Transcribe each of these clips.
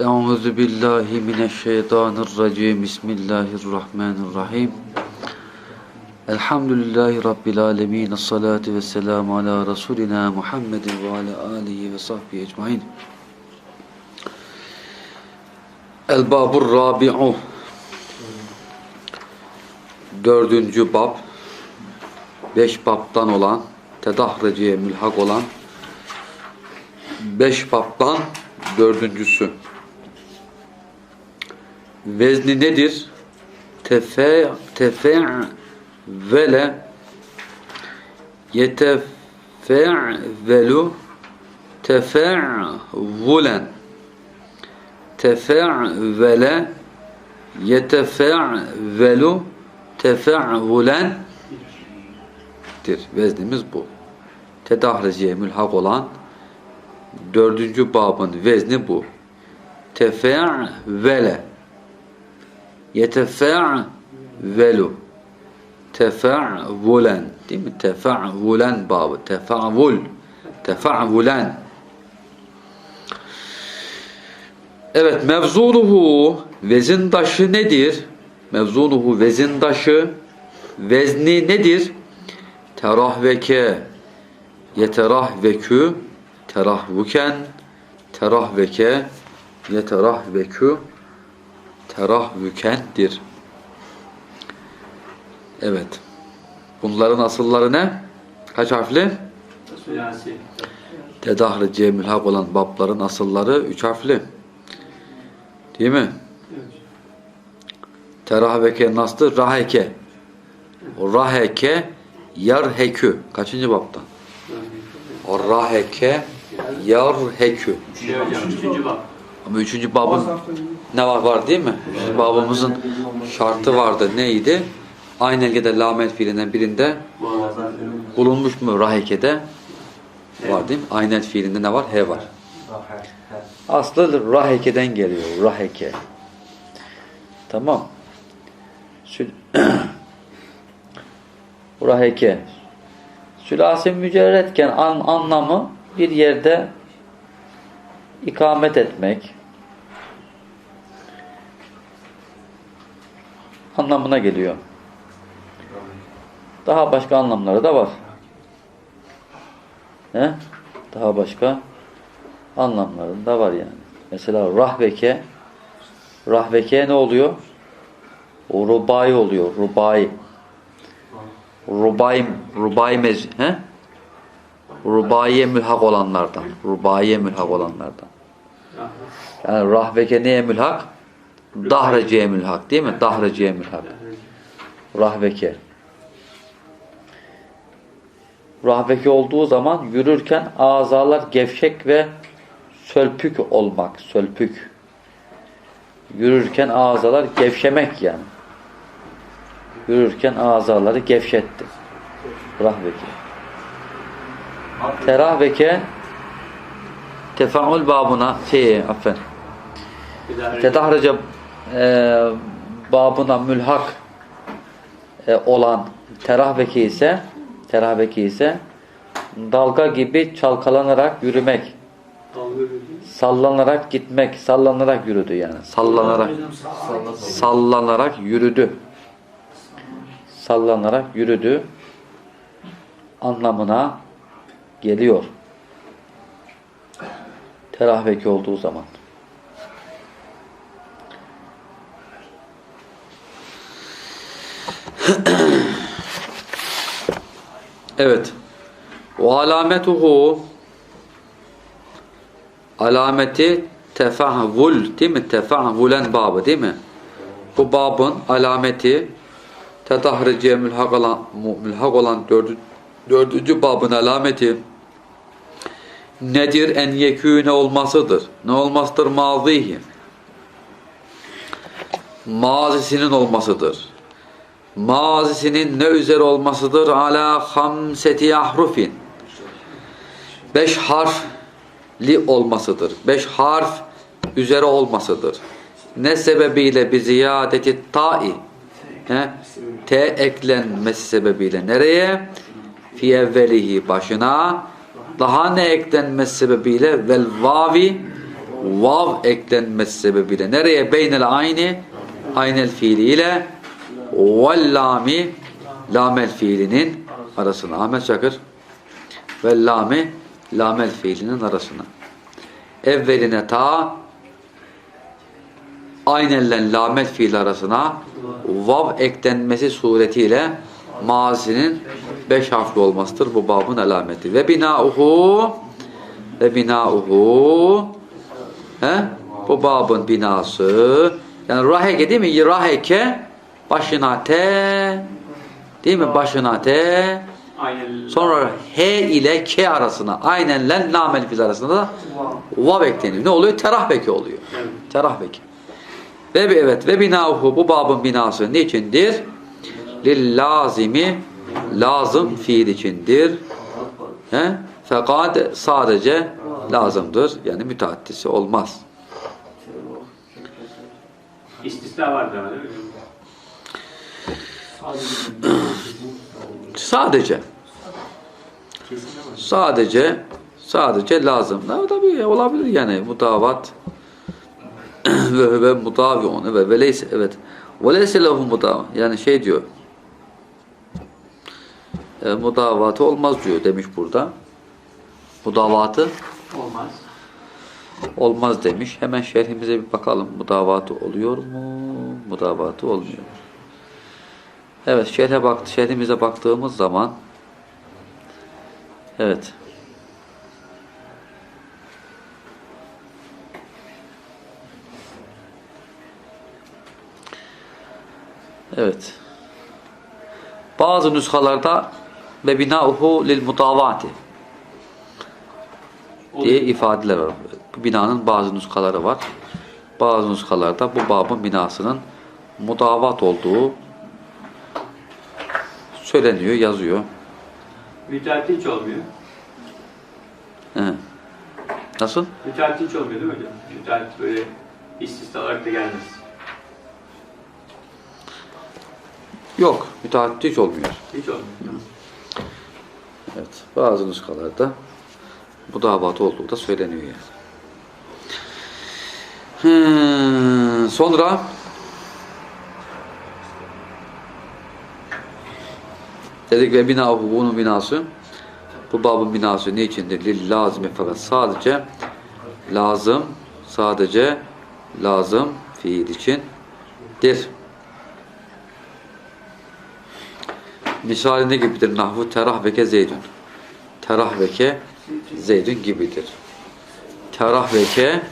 Euzu billahi mineşşeytanirracim. Bismillahirrahmanirrahim. Elhamdülillahi rabbil alamin. Essalatu vesselamu ala rasulina Muhammedin ve ala alihi ve sahbihi ecmaîn. El babur rabi'u. Dördüncü bab. Beş babtan olan, tedahriciye mülhak olan beş babtan dördüncüsü. Vezni nedir? Tefe tefe vele yetefe'velu tefe'vulen tefe'vele yetefe'velu tefe'vulen dir. Veznimiz bu. Tedahriciye mülhak olan dördüncü babın vezni bu. Tefe'vele yetefe'velu tefa'vulen değil mi? Tefa'vulen babı. Tefa'vul. Tefa'vulen. Evet, mevzunuhu vezindaşı nedir? Mevzunuhu vezindaşı vezni nedir? Terahveke yeterahvekü terahvuken terahveke yeterahvekü terahvükendir. Evet. Bunların asılları ne? Kaç harfli? Tedahri cemilhak olan babların asılları üç harfli. Değil mi? Evet. Terahveke nasıl? Raheke. O raheke yarhekü. Kaçıncı babtan? O raheke yarhekü. Ama üçüncü babın ne var var değil mi? Üçüncü babımızın şartı vardı. Neydi? Aynı elgede lamet fiilinden birinde bulunmuş mu rahekede? Var değil mi? Aynet fiilinde ne var? He var. Aslı rahekeden geliyor. Raheke. Tamam. Sül raheke. Sülasi mücerretken an anlamı bir yerde ikamet etmek anlamına geliyor. Daha başka anlamları da var. He? Daha başka anlamları da var yani. Mesela rahveke rahveke ne oluyor? O rubai oluyor. Rubai. Rubai rubai mez he? Rubaiye mülhak olanlardan. Rubaiye mülhak olanlardan. Yani rahveke neye mülhak? Dahreciye mülhak değil mi? Dahreciye mülhak. Rahveke. Rahveke olduğu zaman yürürken azalar gevşek ve sölpük olmak. Sölpük. Yürürken azalar gevşemek yani. Yürürken azaları gevşetti. Rahveke. Terahveke tefaül babına şey affen tedahraca e, babına mülhak e, olan terahveki ise terahveki ise dalga gibi çalkalanarak yürümek sallanarak gitmek sallanarak yürüdü yani sallanarak sallanarak yürüdü sallanarak yürüdü anlamına geliyor. Terahveki olduğu zaman. evet. O alametuhu alameti tefahvul değil mi? Tefahvulen babı değil mi? Bu babın alameti tedahriciye mülhak olan, mülhak olan dördü, dördüncü babın alameti nedir? En yekûne olmasıdır. Ne olmasıdır? Mazihi. Mazisinin olmasıdır. Mazisinin ne üzere olmasıdır? Ala hamseti ahrufin. Beş harfli olmasıdır. Beş harf üzere olmasıdır. Ne sebebiyle bir ziyadeti ta'i he? T eklenmesi sebebiyle nereye? Fi evvelihi başına daha ne eklenmesi sebebiyle vel vavi vav eklenmesi sebebiyle nereye beynel ayni aynel fiiliyle vel lami lamel fiilinin arasına Ahmet Çakır ve lami lamel fiilinin arasına evveline ta aynellen lamel fiil arasına vav eklenmesi suretiyle mazinin beş harfli olmasıdır bu babın alameti. Ve binauhu ve binauhu he? bu babın binası yani raheke değil mi? Raheke başına te değil mi? Başına te Aynen. sonra he ile ke arasına aynen len lamel fiil arasında da vav ekleniyor. Ne oluyor? Terahbeke oluyor. Evet. Terahbeke. Ve evet ve binauhu bu babın binası niçindir? Lil lazimi lazım fiil içindir. He? Fakat sadece lazımdır. Yani müteaddisi olmaz. İstisna ama değil mi? Sadece sadece sadece lazım. Ne tabii olabilir yani mudavat ve ve mudaviun ve veleyse evet. Veleyse lehu mudav. Yani şey diyor. E, mudavatı olmaz diyor demiş burada. Mudavatı Olmaz. olmaz demiş. Hemen şerhimize bir bakalım. Mudavatı oluyor mu? Mudavatı olmuyor. Evet, şerhe bak şerhimize baktığımız zaman evet. Evet. Bazı nüshalarda ve binauhu lil mutavati diye ifadeler var. Bu binanın bazı nuskaları var. Bazı nuskalarda bu babın binasının mudavat olduğu söyleniyor, yazıyor. Müteahhit hiç olmuyor. He. Nasıl? Müteahhit hiç olmuyor değil mi hocam? Müteahhit böyle istisna olarak da gelmez. Yok, müteahhit hiç olmuyor. Hiç olmuyor. Evet, bazı nuskalarda mudavat olduğu da söyleniyor yani. Hmm, sonra dedik ve binahu bunun binası bu babın binası ne içindir? Lil lazım fakat sadece lazım sadece lazım fiil içindir. Misali ne gibidir? Nahvu terahveke zeydün. Terahveke zeydün gibidir. Terahveke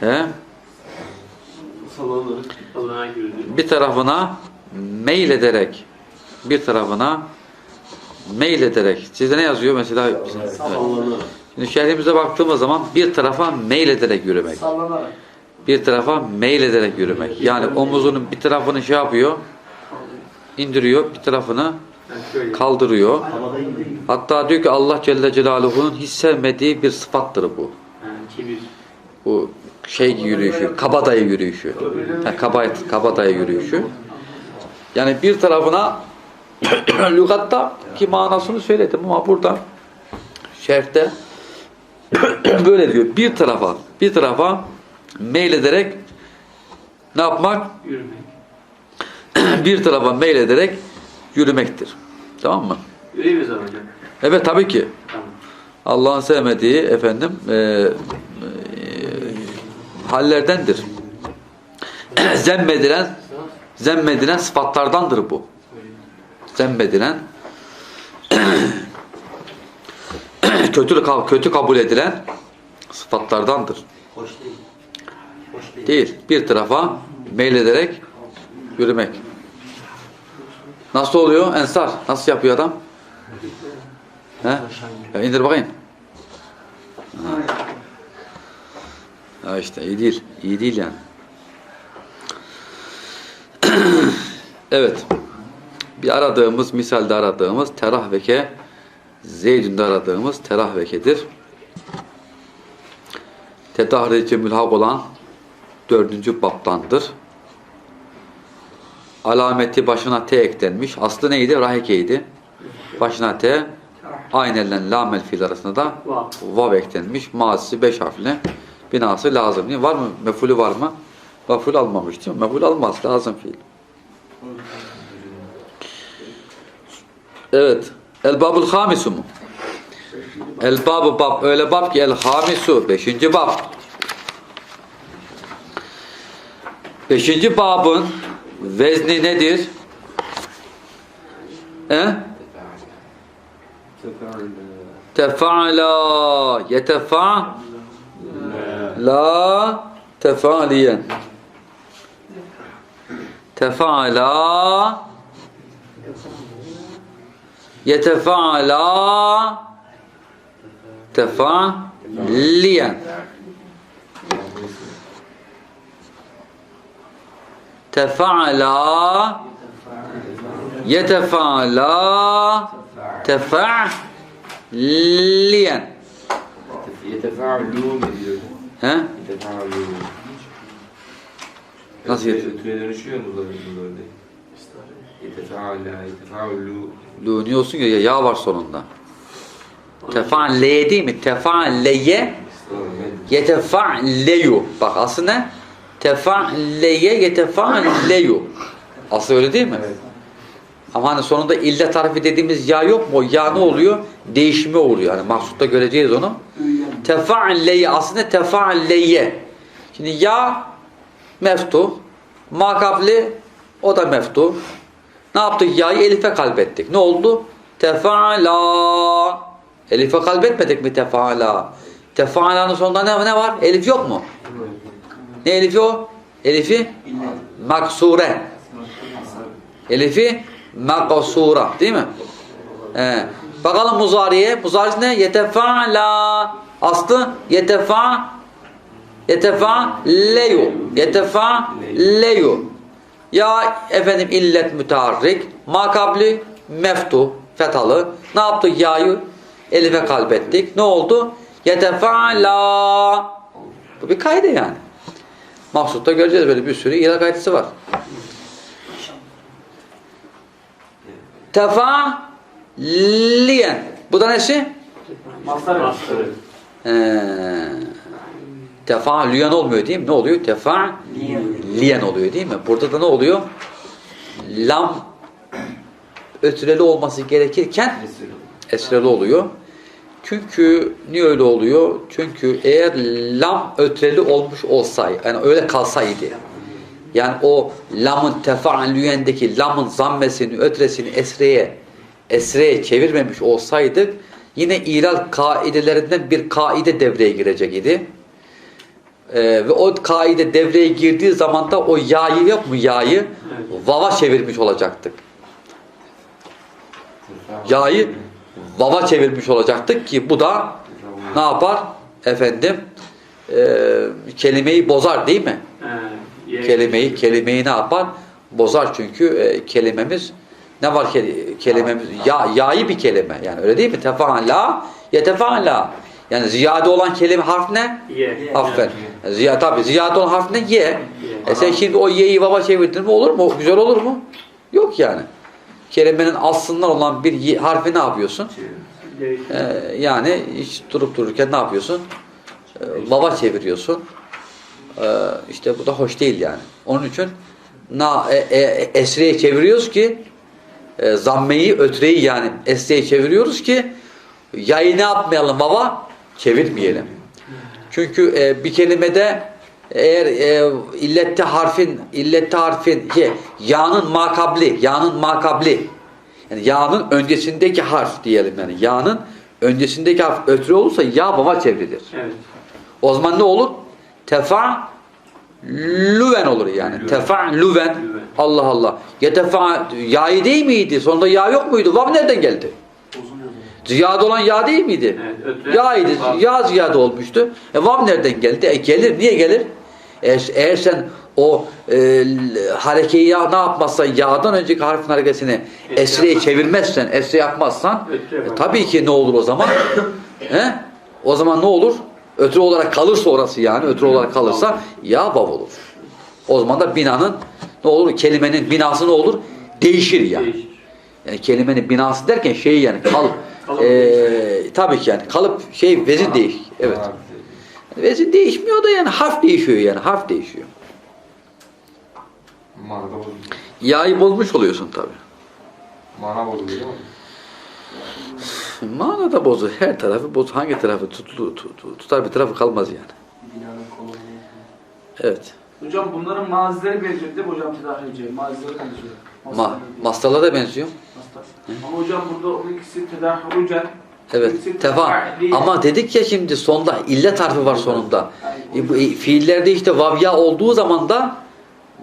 he, bir tarafına meylederek bir tarafına meylederek sizde ne yazıyor mesela? Evet. Şimdi şehrimize baktığımız zaman bir tarafa meylederek yürümek. Sallanarak. Bir tarafa meylederek yürümek. Yani omuzunun bir tarafını şey yapıyor, indiriyor, bir tarafını Yani kaldırıyor. Hatta diyor ki Allah Celle Celaluhu'nun hiç sevmediği bir sıfattır bu. Yani. Bu şey yürüyüşü, kabadayı yürüyüşü. Kaba, kabadayı yürüyüşü. Yani bir tarafına lügatta ki manasını söyledim ama burada şerhte böyle diyor. Bir tarafa, bir tarafa meylederek ne yapmak? Yürümek. bir tarafa meylederek yürümektir. Tamam mı? Zaman hocam? Evet tabii ki. Tamam. Allah'ın sevmediği efendim e, e, hallerdendir. zemmedilen zemmedilen sıfatlardandır bu. Zemmedilen kötü kötü kabul edilen sıfatlardandır. Hoş değil. Hoş değil. Değil. Bir tarafa meylederek yürümek. Nasıl oluyor? Ensar. Nasıl yapıyor adam? He? Ya indir bakayım. Ha. Ha işte iyi değil. İyi değil yani. evet. Bir aradığımız, misalde aradığımız terahveke Zeydün'de aradığımız terahvekedir. Tetahrici mülhak olan dördüncü baptandır. Alameti başına T eklenmiş. Aslı neydi? Rahikeydi. Başına T. Aynelen lamel fiil arasında da Vav. eklenmiş. Mazisi beş harfli. Binası lazım? Var mı? Mefulü var mı? Meful almamış değil mi? Meful almaz. Lazım fiil. Evet. El babul hamisu mu? El babu bab. Öyle bab ki el hamisu. Beşinci bab. Beşinci babın vezni nedir? He? Tefa'la yetefa la tefaliyen tefa'la yetefa'la tefaliyen tefa'la yetefa'la tefa'liyen Yetefa'lû mu diyor? He? Yetefa'lû. Nasıl yet- Ötüye dönüşüyor mu Luni olsun ya ya var sonunda. Tefa'le değil mi? Tefa'leye yetefa'leyu. Bak aslı ne? Tefa'leye yetefa'leyu. Aslı öyle değil mi? Ama hani sonunda ille tarifi dediğimiz ya yok mu? O ya ne oluyor? Değişime uğruyor. Yani mahsutta göreceğiz onu. Tefa'leye aslında tefa'leye. Şimdi ya meftuh, makabli o da meftuh. Ne yaptık? Ya'yı elife kalbettik. Ne oldu? Tefa'la. Elife kalbetmedik mi tefa'la? Tefa'la'nın sonunda ne, ne var? Elif yok mu? Ne elifi o? Elifi maksure. Elifi makasura değil mi? He. Bakalım muzariye. Muzarisi ne? Yetefa'la. Aslı yetefa yetefa leyu. Yetefa leyu. Ya efendim illet müteharrik. Makabli meftu. Fetalı. Ne yaptık? Ya'yı elife kalbettik. Ne oldu? Yetefa'la. Bu bir kaydı yani. Mahsutta göreceğiz böyle bir sürü ila kaydısı var. Tefa'liyen. Bu da nesi? Ee, tefa'liyen olmuyor değil mi? Ne oluyor? Tefa'liyen oluyor değil mi? Burada da ne oluyor? Lam ötüreli olması gerekirken esreli oluyor. Çünkü niye öyle oluyor? Çünkü eğer lam ötreli olmuş olsaydı, yani öyle kalsaydı, yani o lamın tefa'lüyendeki lamın zammesini, ötresini esreye, esreye çevirmemiş olsaydık, yine ilal kaidelerinden bir kaide devreye girecek idi. Ee, ve o kaide devreye girdiği zaman da o ya'yı yok mu ya'yı vava çevirmiş olacaktık. Ya'yı vava çevirmiş olacaktık ki bu da ne yapar? Efendim e, kelimeyi bozar değil mi? Kelimeyi kelimeyi ne yapar? Bozar çünkü e, kelimemiz ne var ke- kelimemiz ya ya'yı bir kelime yani öyle değil mi? Tefaala yetefaala. Yani ziyade olan kelime harf ne? Ye. Aferin. Ziyade tabi ziyade olan harf ne? Ye. E sen şimdi o ye'yi baba çevirdin mi olur mu? Güzel olur mu? Yok yani. Kelimenin aslından olan bir ye- harfi ne yapıyorsun? Ye- Ee, yani hiç durup dururken ne yapıyorsun? Ee, baba çeviriyorsun. Ee, işte bu da hoş değil yani. Onun için na, e, e, esreye çeviriyoruz ki e, zammeyi ötreyi yani esreye çeviriyoruz ki yayı ne yapmayalım baba? Çevirmeyelim. Çünkü e, bir kelimede eğer e, illette harfin illette harfin şey, ya'nın makabli ya'nın makabli yani ya'nın öncesindeki harf diyelim yani ya'nın öncesindeki harf ötre olursa ya baba çevrilir. Evet. O zaman ne olur? Tefa lüven olur yani. Tefa lüven. Allah Allah. Yetefa ya'yı değil miydi? Sonunda ya yok muydu? Vav nereden geldi? Ziyade olan ya değil miydi? Evet, ötre- Ya'ydı. Vav. Ya ziyade olmuştu. E vav nereden geldi? E gelir. Niye gelir? Eğer, eğer sen o e, harekeyi ya ne yapmazsan yağdan önceki harfin harekesini Esre esreye çevirmezsen, esre yapmazsan e, tabii ki ne olur o zaman? He? O zaman ne olur? Ötürü olarak kalırsa orası yani ötürü olarak kalırsa ya vav olur. O zaman da binanın ne olur? Kelimenin binası ne olur? Değişir yani. Yani kelimenin binası derken şey yani kal Ee, tabii ki yani kalıp şey vezin değiş. Evet. Vezin değişmiyor da yani harf değişiyor yani harf değişiyor. Manada bozuluyor. Yağı bozmuş oluyorsun tabii. Mana bozuluyor değil mi? Mana da bozur. Her tarafı boz. Hangi tarafı tutulu, tut- tutar bir tarafı kalmaz yani. Binanın kolonu. Evet. Hocam bunların mazileri benziyor değil mi hocam benziyor. Ma mastarlara da benziyor. Mastar. Ama hocam burada onun ikisi tedahirucen. Evet. Tefa. Ama dedik ya şimdi sonda illet harfi var sonunda. E, bu, e, fiillerde işte vavya olduğu zaman da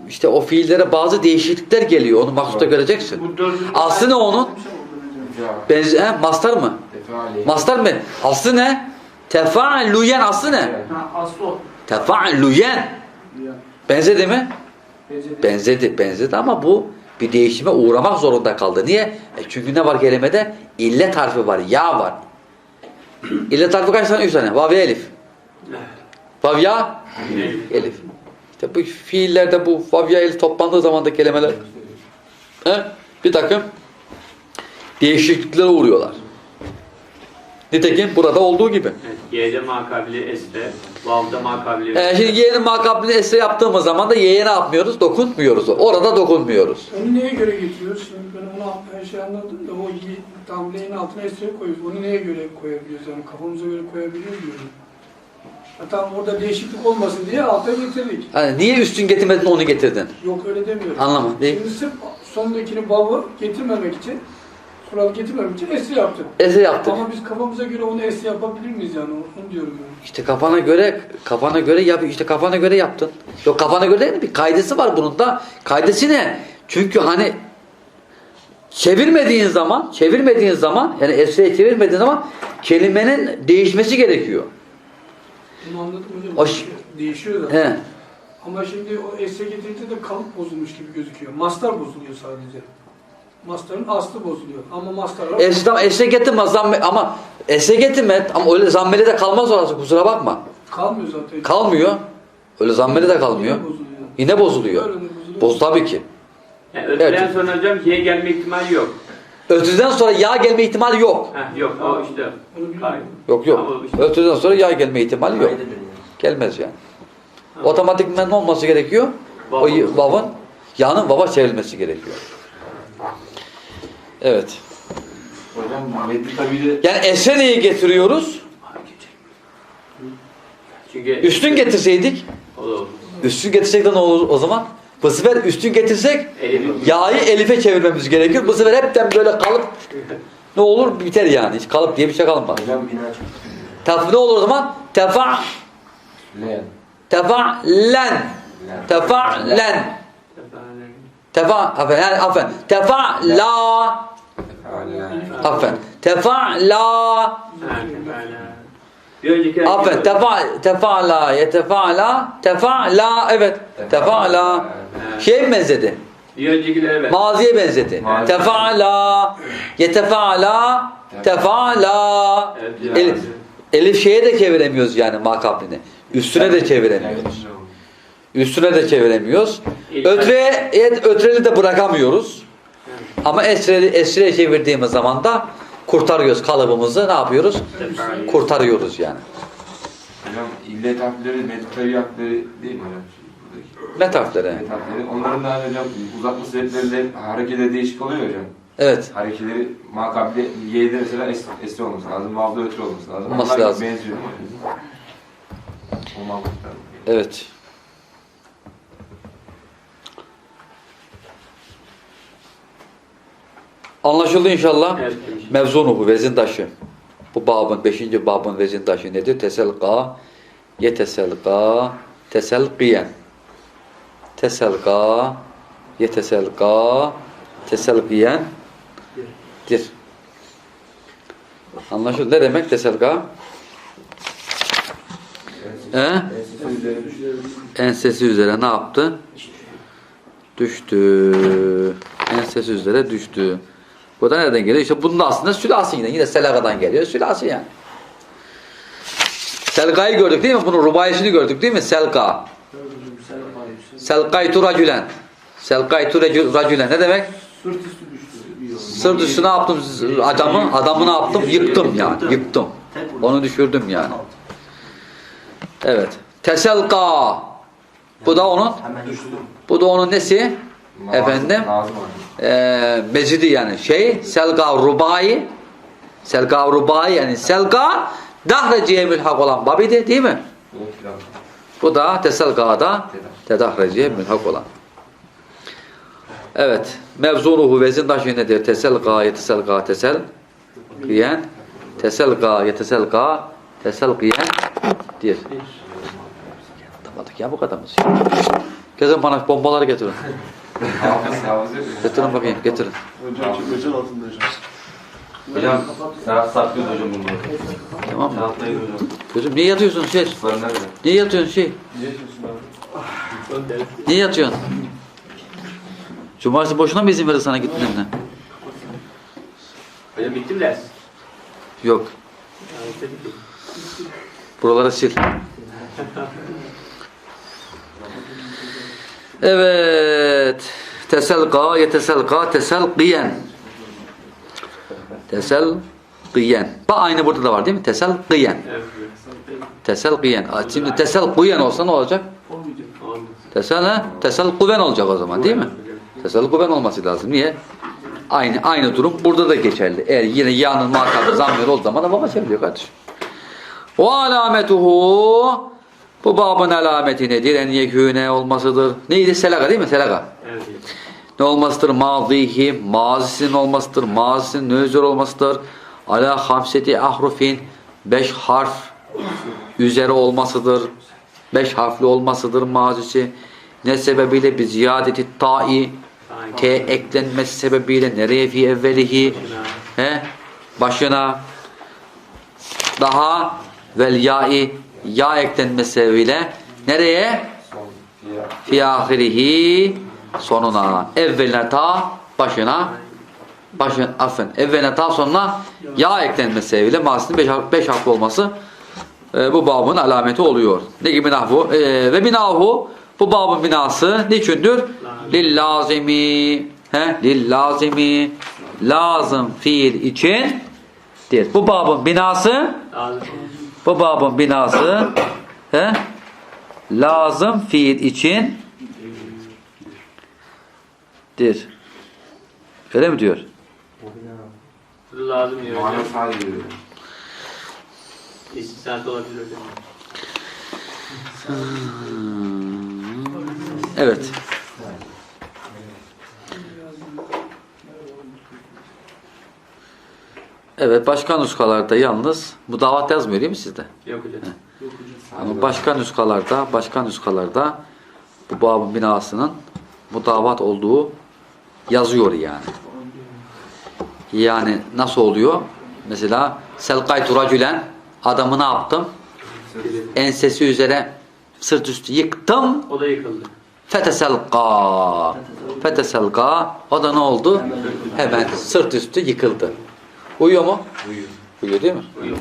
işte o fiillere bazı değişiklikler geliyor. Onu maksuda göreceksin. Aslı ne onun? Ya. Benzi he, mastar mı? Mastar mı? Aslı ne? Tefa'luyen aslı ne? Tefa'luyen. Benzedi mi? Benzedi, benzedi ama bu bir değişime uğramak zorunda kaldı. Niye? E çünkü ne var kelimede? İllet harfi var, ya var. İllet harfi kaç tane? Üç tane. Vav elif. Vav ya, elif. İşte bu fiillerde bu vav ya elif toplandığı zaman da kelimeler he, bir takım değişikliklere uğruyorlar. Nitekim burada olduğu gibi. Evet, Y'de makabili esre, vav'da makabili E, şimdi y'nin makablini esre yaptığımız zaman da y'ye ne yapmıyoruz? Dokunmuyoruz. Orada dokunmuyoruz. Onu neye göre getiriyoruz? Şimdi ben onu her şey anladım da o yi- tam leğenin altına esreye koyuyoruz. Onu neye göre koyabiliyoruz? Yani kafamıza göre koyabiliyor muyuz? Hatta orada değişiklik olmasın diye alta getirdik. Hani niye üstün getirmedin onu getirdin? Yok öyle demiyorum. Anlama. Değil. Şimdi sırf sondakini bavı getirmemek için, kural getirmemek için esri yaptık. Esre yaptık. Ama biz kafamıza göre onu esri yapabilir miyiz yani? Onu diyorum yani. İşte kafana göre kafana göre yap işte kafana göre yaptın. Yok kafana göre değil bir kaidesi var bunun da. Kaidesi ne? Çünkü hani çevirmediğin zaman, çevirmediğin zaman yani esreye çevirmediğin zaman kelimenin değişmesi gerekiyor. Bunu anladım hocam. O Değişiyor zaten. He. Ama şimdi o esre getirince de kalıp bozulmuş gibi gözüküyor. Mastar bozuluyor sadece. Mastarın aslı bozuluyor. Ama mastarlar... Esre, tamam, esre getirme zamme, ama esre getirme ama öyle zammeli de kalmaz orası kusura bakma. Kalmıyor zaten. Kalmıyor. Öyle zammeli de kalmıyor. Yine bozuluyor. Yine bozuluyor. Öyle bozuluyor. Boz tabii ki. Yani öteden Evet. sonra hocam Y gelme ihtimali yok. Ötüden sonra yağ gelme ihtimali yok. Heh, yok o işte. Yok yok. İşte- Ötüden sonra yağ gelme ihtimali yok. Gelmez yani. Otomatikmen ne olması gerekiyor? O Vav. y- vav'ın yağının vava çevrilmesi gerekiyor. Evet. Hocam metni tabi de Yani esre neyi getiriyoruz? Çünkü Üstün getirseydik, olur. üstün getirsek de ne olur o zaman? Bu sefer üstün getirsek yağı elife çevirmemiz gerekiyor. Bu sefer hepten böyle kalıp ne olur biter yani. Hiç kalıp diye bir şey kalmaz. Tef ne olur o zaman? Tefa len. tefa'len tefa'len tefa afen yani afen tefa'la Afen tefa'la Bir önceki afen tefa tefa'la yetefa'la tefa'la evet tefa'la şey benzedi? Evet. Maziye benzedi. Tefa'la yetefa'la tefa'la Elif, elif şeye de çeviremiyoruz yani makablini. Üstüne de çeviremiyoruz. Üstüne de çeviremiyoruz. Ötre, ötreli de bırakamıyoruz. Ama esreli, esreye çevirdiğimiz zaman da kurtarıyoruz kalıbımızı. Ne yapıyoruz? Kurtarıyoruz yani. Hocam illet harfleri, harfleri değil mi hocam? Buradaki. Met harfleri. Met harfleri. Onların da hani hocam uzatma sebepleriyle hareketleri değişik oluyor hocam. Evet. Hareketleri makabile Y'de mesela es, esre olması lazım, vav'da ötürü olması lazım. Olması Onlar lazım. benziyor? O. Evet. Anlaşıldı inşallah. Evet. Mevzunu bu vezin taşı. Bu babın, beşinci babın vezin taşı nedir? Teselka, yeteselka, teselkiyen. Teselka, yeteselka, teselkiyen. Dir. Anlaşıldı. Ne demek teselka? He? Ensesi üzere ne yaptı? Düştü. Ensesi üzere düştü. Bu da nereden geliyor? İşte bunun da aslında sülasi yine. Yine selagadan geliyor. Sülasi yani. Selka'yı gördük değil mi? Bunun rubayisini gördük değil mi? Selka. Selkaytu racülen. Selkaytu racü- racülen. Ne demek? Sırt üstü düştü. Sırt üstüne yaptım adamı, adamı ne yaptım? Yıktım yani, yıktım. Onu düşürdüm yani. Evet. Teselka. Bu da onun, bu da onun nesi? Efendim? Lazım Ee, mecidi yani şey, selga rubai. Selga rubai yani selga dahreciye mülhak olan babidi değil mi? Bu da teselgada tedahreciye mülhak olan. Evet. Mevzuruhu vezindaşı nedir? Teselga, yeteselga, tesel, giyen, teselga, yeteselga, tesel, giyen, dir. Yapamadık ya bu kadar mı? Getirin bana bombaları getirin. Hafız, hafız. Getirin bakayım, getirin. Hocam çok özel altında hocam. Hocam, Serhat saklıyor hocam bunları. Tamam mı? Serhat'tayız hocam. Gözüm niye yatıyorsun şey? Kuşlar nerede? Niye yatıyorsun şey? Niye yapıyorsun abi? Niye yatıyorsun? Cumartesi boşuna mı izin verir sana gittiğinde? Hocam bitti mi ders? Yok. Yani tabii ki. Buraları sil. Evet. Teselga, yeteselga, teselgiyen. Teselgiyen. Bak aynı burada da var değil mi? Teselgiyen. Aa, Şimdi teselgiyen olsa ne olacak? Tesel ne? Teselguven olacak o zaman değil mi? Teselguven olması lazım. Niye? Aynı aynı durum burada da geçerli. Eğer yine yağının muhatabı zamir olduğu zaman da baba çeviriyor kardeşim. O alametuhu bu babın alameti nedir? En yekûne olmasıdır. Neydi? Selaka değil mi? Selaka. Evet. Ne olmasıdır? Mazihi, mazisinin olmasıdır. Mazisinin nözür olmasıdır. Ala hamseti ahrufin, beş harf üzeri olmasıdır. Beş harfli olmasıdır mazisi. Ne sebebiyle? Bir ziyadeti ta'i, T eklenmesi sebebiyle nereye fi evvelihi, he? başına daha vel ya'i, ya eklenmesi sebebiyle nereye? Fi ahirihi sonuna. Evveline ta başına başın affen evveline ta sonuna ya eklenmesi sebebiyle beş, harf- beş harfli olması e, bu babın alameti oluyor. Ne gibi nahvu? E, ve binahu bu babın binası niçündür? Lil lazimi he? Lil lazimi lazım fiil için dir. Bu babın binası Lazım. Bu babın binası he? lazım fiil için dir. Öyle mi diyor? Lazım diyor. İstisnat olabilir hocam. Evet. Evet başka nuskalarda yalnız mudavat yazmıyor değil mi sizde? Yok hocam. Ama başka nuskalarda, başka nuskalarda bu babın binasının mudavat olduğu yazıyor yani. Yani nasıl oluyor? Mesela selkaytu racülen adamı ne yaptım? Ensesi üzere sırt üstü yıktım. O da yıkıldı. Feteselka. Feteselka. O da ne oldu? Hemen sırt üstü yıkıldı. Uyuyor mu? Uyuyor. Uyuyor değil mi? Uyuyor.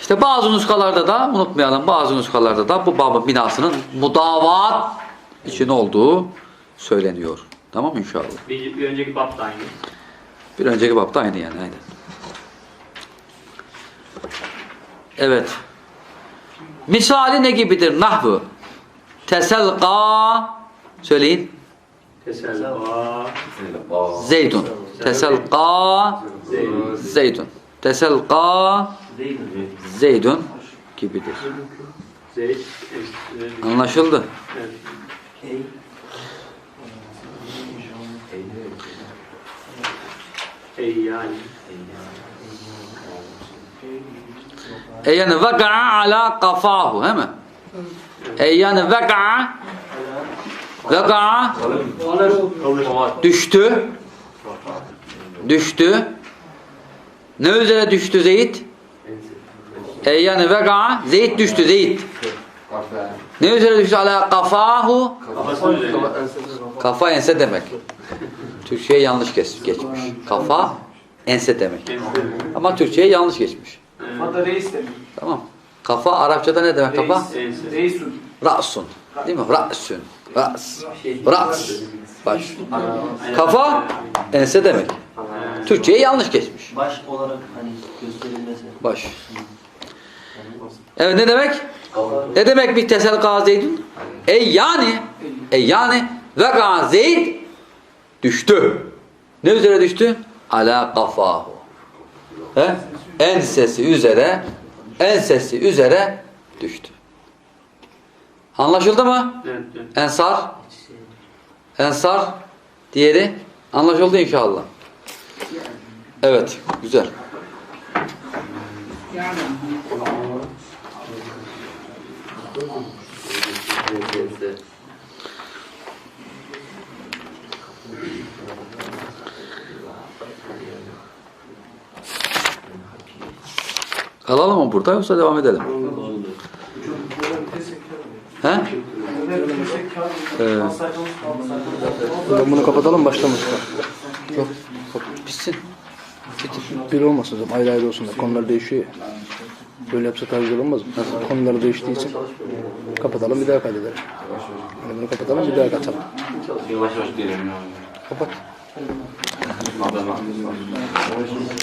İşte bazı nuskalarda da unutmayalım bazı nuskalarda da bu babın binasının mudavat için olduğu söyleniyor. Tamam mı inşallah? Bir, bir önceki bab da aynı. Bir önceki bapta aynı yani. Aynen. Evet. Misali ne gibidir? Nahvu. Teselqa söyleyin. Teselva. Zeydun. Teselqa Zeyd. Zeydun. Teselqa Zeydun gibidir. Anlaşıldı. Evet. Ey yani. E yani veka'a ala kafahu he mi? E yani veka'a veka'a düştü düştü ne üzere düştü Zeyd? E yani veka'a Zeyd düştü Zeyd ne üzere düştü ala kafahu kafa ense demek Türkçe'ye yanlış geç- geçmiş kafa ense demek ama Türkçe'ye yanlış geçmiş Fada reis demek. tamam kafa Arapçada ne demek kafa? Reis. Reisun. Ra'sun Değil mi? Ra'sün. Ra's. Ra's. Baş. Kafa ense demek. Türkçe'ye yanlış geçmiş. Baş olarak hani gösterilmesi. Baş. Evet ne demek? Ne demek bir tesel gazeydin? Ey yani ey yani ve gazeyd düştü. Ne üzere düştü? Ala kafahu. He? Ensesi üzere ensesi üzere düştü. Anlaşıldı mı? Evet, evet. Ensar Ensar diğeri anlaşıldı inşallah. Evet, güzel. Kalalım mı burada yoksa devam edelim? He? Ee, bunu kapatalım başlamış. Yok. bitsin. Bir olmasın hocam. Ayrı ayrı olsun. Konular değişiyor. Böyle yapsa güzel olmaz mı? Konuları değiştiği için kapatalım bir daha kaydedelim. Yani bunu kapatalım bir daha kaçalım. Yavaş yavaş gelelim. Kapat.